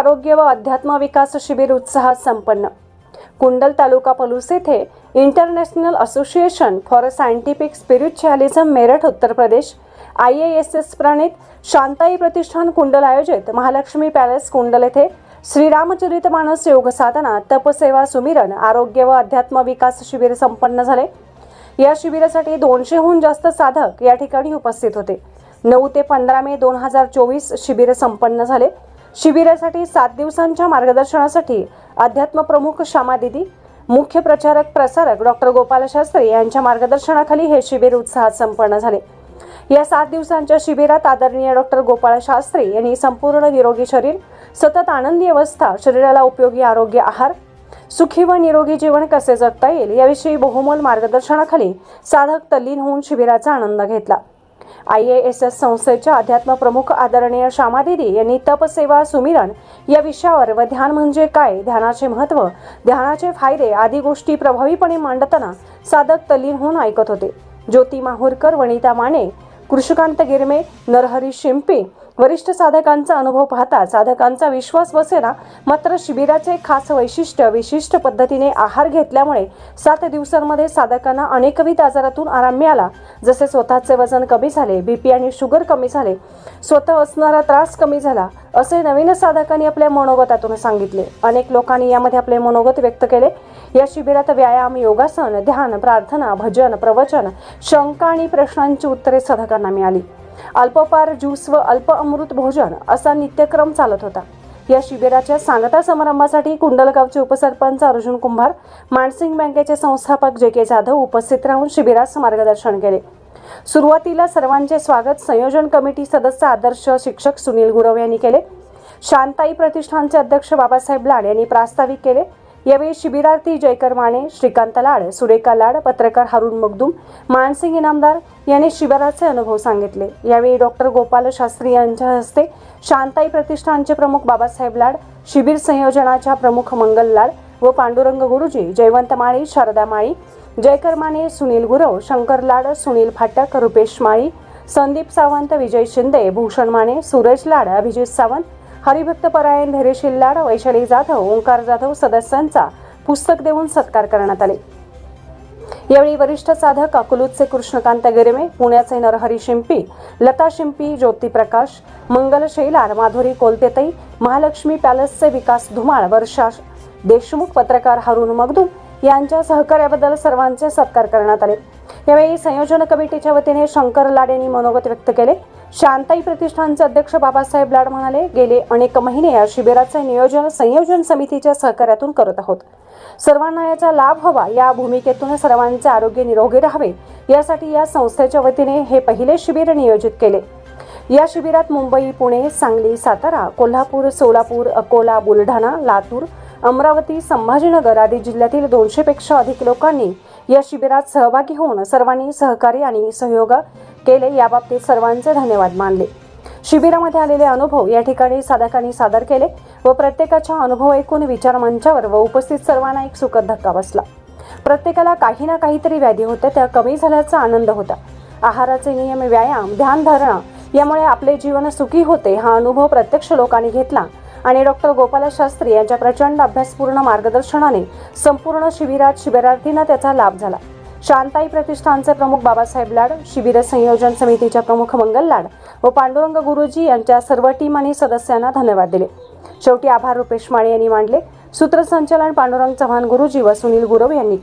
आरोग्य व अध्यात्म विकास शिबिर उत्साहात संपन्न. कुंडल तालुका पलूस येथे international association for scientific spiritualism Meerut Uttar Pradesh I A S S प्रणित शांताई प्रतिष्ठान कुंडल आयोजित महालक्ष्मी पॅलेस कुंडल येथे श्रीरामचरित मानस योग साधना तपसेवा सुमिरन आरोग्य व अध्यात्म विकास शिबिर संपन्न झाले. या शिबिरासाठी दोनशेहून जास्त साधक या ठिकाणी उपस्थित होते. नऊ ते पंधरा मे दोन हजार चोवीस शिबिर संपन्न झाले. शिबिरासाठी सात दिवसांच्या मार्गदर्शनासाठी अध्यात्म प्रमुख श्यामा दिदी मुख्य प्रचारक प्रसारक डॉक्टर गोपाल शास्त्री यांच्या मार्गदर्शनाखाली हे शिबिर उत्साहात संपन्न झाले. या सात दिवसांच्या शिबिरात आदरणीय डॉक्टर गोपाळ शास्त्री यांनी संपूर्ण निरोगी शरीर सतत आनंदी अवस्था शरीराला उपयोगी आरोग्य आहार सुखी व निरोगी जीवन कसे जगता येईल याविषयी बहुमोल मार्गदर्शनाखाली साधक तल्लीन होऊन शिबिराचा आनंद घेतला. आय ए एस एस संस्थेच्या अध्यात्म प्रमुख आदरणीय श्यामादिदी यांनी तपसेवा सुमिरन या विषयावर व ध्यान म्हणजे काय ध्यानाचे महत्त्व ध्यानाचे फायदे आदी गोष्टी प्रभावीपणे मांडताना साधक तल्लीन होऊन ऐकत होते. ज्योती माहूरकर वनिता माने कृषकांत गिरमे नरहरी शिंपी वरिष्ठ साधकांचा अनुभव पाहता साधकांचा विश्वास बसेना मात्र शिबिराचे खास वैशिष्ट्य विशिष्ट पद्धतीने आहार घेतल्यामुळे सात दिवसांमध्ये साधकांना अनेकविध आजारातून आराम मिळाला. जसे स्वतःचे वजन कमी झाले बीपी आणि शुगर कमी झाले स्वतः असणारा त्रास कमी झाला असे नवीन साधकांनी आपल्या मनोगतातून सांगितले. अनेक लोकांनी यामध्ये आपले मनोगत व्यक्त केले. या शिबिरात व्यायाम योगासन ध्यान प्रार्थना भजन प्रवचन शंका आणि प्रश्नांची उत्तरे साधकांना मिळाली. अल्पपार ज्यूस व अल्प अमृत भोजन असा नित्यक्रम चालत होता. या शिबिराच्या सांगता समारंभासाठी कुंडलगावचे उपसरपंच अर्जुन कुंभार मानसिंग बँकेचे संस्थापक जे के जाधव उपस्थित राहून शिबिरास मार्गदर्शन केले. सुरुवातीला सर्वांचे स्वागत संयोजन कमिटी सदस्य आदर्श शिक्षक सुनील गुरव यांनी केले. शांताई प्रतिष्ठानचे अध्यक्ष बाबासाहेब लाड यांनी प्रास्ताविक केले. यावेळी शिबिरार्थी जयकर माने श्रीकांत लाड सुरेखा लाड पत्रकार हरुण मगदूम मानसिंग इनामदार यांनी शिबिराचे अनुभव सांगितले. यावेळी डॉक्टर गोपाल शास्त्री यांच्या हस्ते शांताई प्रतिष्ठानचे प्रमुख बाबासाहेब लाड शिबिर संयोजनाच्या प्रमुख मंगल लाड व पांडुरंग गुरुजी जयवंत माळी शारदा माळी जयकर माने सुनील गुरव शंकर लाड सुनील फाटक रुपेश माळी संदीप सावंत विजय शिंदे भूषण माने सुरेश लाड अभिजित सावंत हरिभक्त परायण धैर्यशील शिल्लाड वैशाली जाधव ओंकार जाधव सदस्यांचा पुस्तक देऊन सत्कार करण्यात आले. यावेळी वरिष्ठ साधक अकलूतचे कृष्णकांत गिरमे पुण्याचे नरहरी शिंपी लता शिंपी ज्योती प्रकाश मंगल शैलार माधुरी कोलतेतई महालक्ष्मी पॅलेसचे विकास धुमाळ वर्षा देशमुख पत्रकार हरुण मगदूम यांच्या सहकार्याबद्दल सर्वांचे सत्कार करण्यात आले. यावेळी संयोजन कमिटीच्या वतीने शंकर लाडेंनी मनोगत व्यक्त केले. शांताई प्रतिष्ठानचे अध्यक्ष बाबासाहेब लाड म्हणाले गेले अनेक महिने या शिबिराचे नियोजन संयोजन समितीच्या सहकार्यातून करत आहोत. सर्वांना याचा लाभ हवा या भूमिकेतून सर्वांचे आरोग्य निरोगी राहावे. यासाठी या संस्थेच्या वतीने हे पहिले शिबिर नियोजित केले. या शिबिरात मुंबई पुणे सांगली सातारा कोल्हापूर सोलापूर अकोला बुलढाणा लातूर अमरावती संभाजीनगर आदी जिल्ह्यातील दोनशेपेक्षा अधिक लोकांनी या शिबिरात सहभागी होऊन सर्वांनी सहकार्य आणि सहयोग केले याबाबतीत सर्वांचे धन्यवाद मानले. शिबिरामध्ये आलेले अनुभव या ठिकाणी साधकांनी सादर केले व प्रत्येकाच्या अनुभव ऐकून विचार मंचावर व उपस्थित सर्वांना एक सुखद धक्का बसला. प्रत्येकाला काही ना काहीतरी व्याधी होत्या त्या कमी झाल्याचा आनंद होता. आहाराचे नियम व्यायाम ध्यान धारणा यामुळे आपले जीवन सुखी होते हा अनुभव प्रत्यक्ष लोकांनी घेतला. आणि डॉक्टर गोपाल शास्त्री यांच्या प्रचंड अभ्यासपूर्ण मार्गदर्शनाने संपूर्ण शिबिरात शिबिरार्थींना त्याचा लाभ झाला. शांताई प्रतिष्ठानचे प्रमुख बाबासाहेब लाड शिबिर संयोजन समितीच्या प्रमुख मंगल लाड व पांडुरंग गुरुजी यांच्या सर्व टीम आणि सदस्यांना धन्यवाद दिले. शेवटी आभार रुपेश माळे यांनी मांडले. सूत्रसंचालन पांडुरंग चव्हाण गुरुजी व सुनील गुरव यांनी केले.